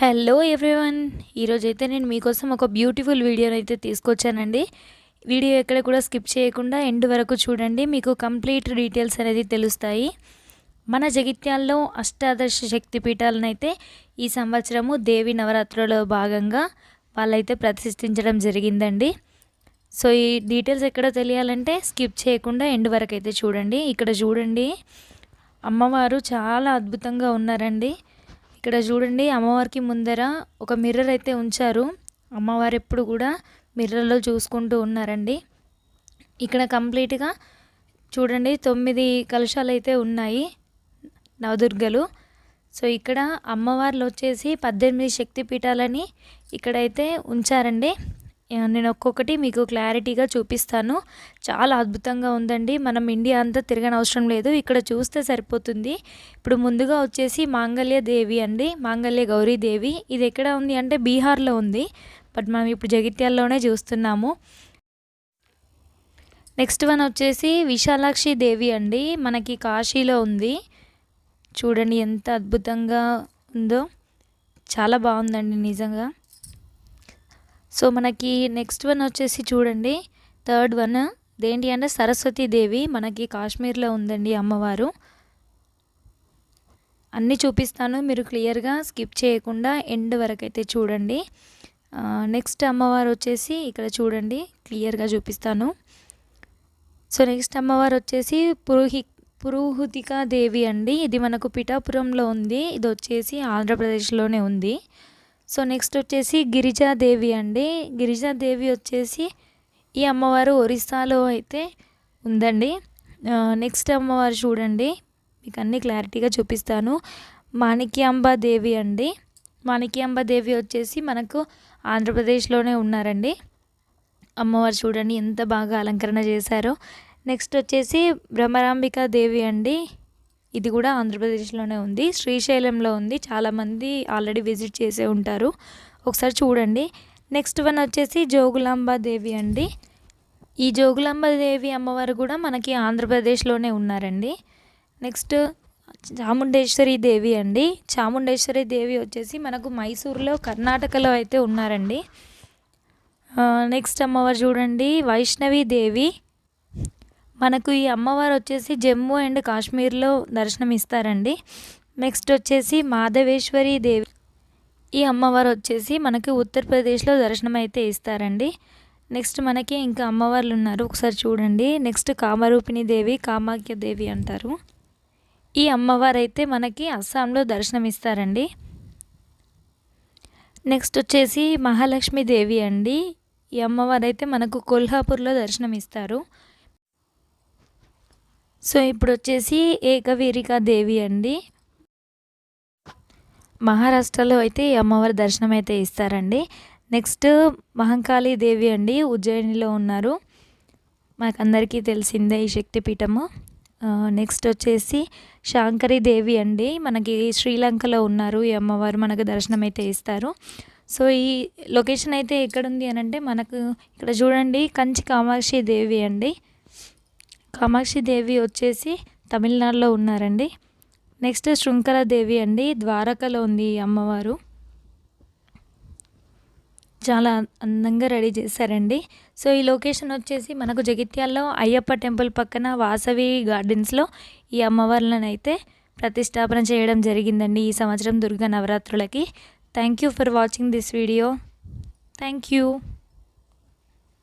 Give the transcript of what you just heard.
Hello everyone ఈరోజైతే నేను మీకోసం ఒక బ్యూటిఫుల్ వీడియోని అయితే తీసుకొచ్చానండి. వీడియో ఎక్కడ కూడా స్కిప్ చేయకుండా ఎండ్ వరకు చూడండి. మీకు కంప్లీట్ డీటెయిల్స్ అనేది తెలుస్తాయి. మన జగిత్యాల్లో అష్టాదశ శక్తి పీఠాలను అయితే ఈ సంవత్సరము దేవి నవరాత్రులలో భాగంగా వాళ్ళైతే ప్రతిష్ఠించడం జరిగిందండి. సో ఈ డీటెయిల్స్ ఎక్కడ తెలియాలంటే స్కిప్ చేయకుండా ఎండ్ వరకు అయితే చూడండి. ఇక్కడ చూడండి. అమ్మవారు చాలా అద్భుతంగా ఉన్నారండి. ఇక్కడ చూడండి అమ్మవారికి ముందర ఒక మిర్రర్ అయితే ఉంచారు. అమ్మవారు ఎప్పుడు కూడా మిర్రర్లో చూసుకుంటూ ఉన్నారండి. ఇక్కడ కంప్లీట్గా చూడండి తొమ్మిది కలుషాలు అయితే ఉన్నాయి నవదుర్గలు. సో ఇక్కడ అమ్మవార్లు వచ్చేసి పద్దెనిమిది శక్తి పీఠాలని ఇక్కడైతే ఉంచారండి. నేను ఒక్కొక్కటి మీకు క్లారిటీగా చూపిస్తాను. చాలా అద్భుతంగా ఉందండి. మనం ఇండియా అంతా తిరగనవసరం లేదు. ఇక్కడ చూస్తే సరిపోతుంది. ఇప్పుడు ముందుగా వచ్చేసి మాంగల్య దేవి అండి. మాంగళ్య గౌరీదేవి ఇది ఎక్కడ ఉంది అంటే బీహార్లో ఉంది. బట్ మనం ఇప్పుడు జగిత్యాల్లోనే చూస్తున్నాము. నెక్స్ట్ వన్ వచ్చేసి విశాలాక్షి దేవి అండి. మనకి కాశీలో ఉంది. చూడండి ఎంత అద్భుతంగా ఉందో. చాలా బాగుందండి నిజంగా. సో మనకి నెక్స్ట్ వన్ వచ్చేసి చూడండి. థర్డ్ వన్ దేంటి అంటే సరస్వతి దేవి మనకి కాశ్మీర్లో ఉందండి అమ్మవారు. అన్నీ చూపిస్తాను మీరు క్లియర్గా స్కిప్ చేయకుండా ఎండ్ వరకు అయితే చూడండి నెక్స్ట్ అమ్మవారు వచ్చేసి ఇక్కడ చూడండి క్లియర్గా చూపిస్తాను. సో నెక్స్ట్ అమ్మవారు వచ్చేసి పురోహి పురోహితికా దేవి అండి. ఇది మనకు పిఠాపురంలో ఉంది. ఇది వచ్చేసి ఆంధ్రప్రదేశ్లోనే ఉంది. సో నెక్స్ట్ వచ్చేసి గిరిజాదేవి అండి. గిరిజాదేవి వచ్చేసి ఈ అమ్మవారు ఒరిస్సాలో అయితే ఉందండి. నెక్స్ట్ అమ్మవారు చూడండి. మీకు అన్ని క్లారిటీగా చూపిస్తాను. మాణిక్యాంబ దేవి అండి. మాణిక్యాంబ దేవి వచ్చేసి మనకు ఆంధ్రప్రదేశ్లోనే ఉన్నారండి. అమ్మవారు చూడండి ఎంత బాగా అలంకరణ చేశారో. నెక్స్ట్ వచ్చేసి భ్రమరాంబికా దేవి అండి. ఇది కూడా ఆంధ్రప్రదేశ్లోనే ఉంది. శ్రీశైలంలో ఉంది. చాలామంది ఆల్రెడీ విజిట్ చేసే ఉంటారు. ఒకసారి చూడండి. నెక్స్ట్ వన్ వచ్చేసి జోగులాంబ దేవి అండి. ఈ జోగులాంబ దేవి అమ్మవారు కూడా మనకి ఆంధ్రప్రదేశ్లోనే ఉన్నారండి. నెక్స్ట్ చాముండేశ్వరి దేవి అండి. చాముండేశ్వరి దేవి వచ్చేసి మనకు మైసూర్లో కర్ణాటకలో అయితే ఉన్నారండి. నెక్స్ట్ అమ్మవారు చూడండి. వైష్ణవి దేవి. మనకు ఈ అమ్మవారు వచ్చేసి జమ్మూ అండ్ కాశ్మీర్లో దర్శనం ఇస్తారండి నెక్స్ట్ వచ్చేసి మాధవేశ్వరి దేవి. ఈ అమ్మవారు వచ్చేసి మనకి ఉత్తరప్రదేశ్లో దర్శనం అయితే ఇస్తారండి. నెక్స్ట్ మనకి ఇంకా అమ్మవార్లు ఉన్నారు ఒకసారి చూడండి. నెక్స్ట్ కామరూపిణి దేవి కామాఖ్య దేవి అంటారు. ఈ అమ్మవారు అయితే మనకి అస్సాంలో దర్శనం ఇస్తారండి నెక్స్ట్ వచ్చేసి మహాలక్ష్మి దేవి అండి. ఈ అమ్మవారు అయితే మనకు కొల్హాపూర్లో దర్శనం ఇస్తారు సో ఇప్పుడు వచ్చేసి ఏకవీరికా దేవి అండి. మహారాష్ట్రలో అయితే ఈ అమ్మవారి దర్శనం అయితే ఇస్తారండి. నెక్స్ట్ మహంకాళి దేవి అండి ఉజ్జయినిలో ఉన్నారు. మనకందరికీ తెలిసిందే ఈ శక్తిపీఠము. నెక్స్ట్ వచ్చేసి శాంకరి దేవి అండి. మనకి శ్రీలంకలో ఉన్నారు ఈ అమ్మవారు మనకు దర్శనం అయితే ఇస్తారు. సో ఈ లొకేషన్ అయితే ఎక్కడుంది అని అంటే మనకు ఇక్కడ చూడండి కంచి కామాక్షి దేవి అండి. కామాక్షి దేవి వచ్చేసి తమిళనాడులో ఉన్నారండి. నెక్స్ట్ శృంఖల దేవి అండి ద్వారకలో ఉంది ఈ అమ్మవారు. చాలా అందంగా రెడీ చేశారండి. సో ఈ లొకేషన్ వచ్చేసి మనకు జగిత్యాల్లో అయ్యప్ప టెంపుల్ పక్కన వాసవి గార్డెన్స్లో ఈ అమ్మవార్లను అయితే ప్రతిష్టాపన చేయడం జరిగిందండి ఈ సంవత్సరం Durga నవరాత్రులకి. Thank you for watching this video. Thank you.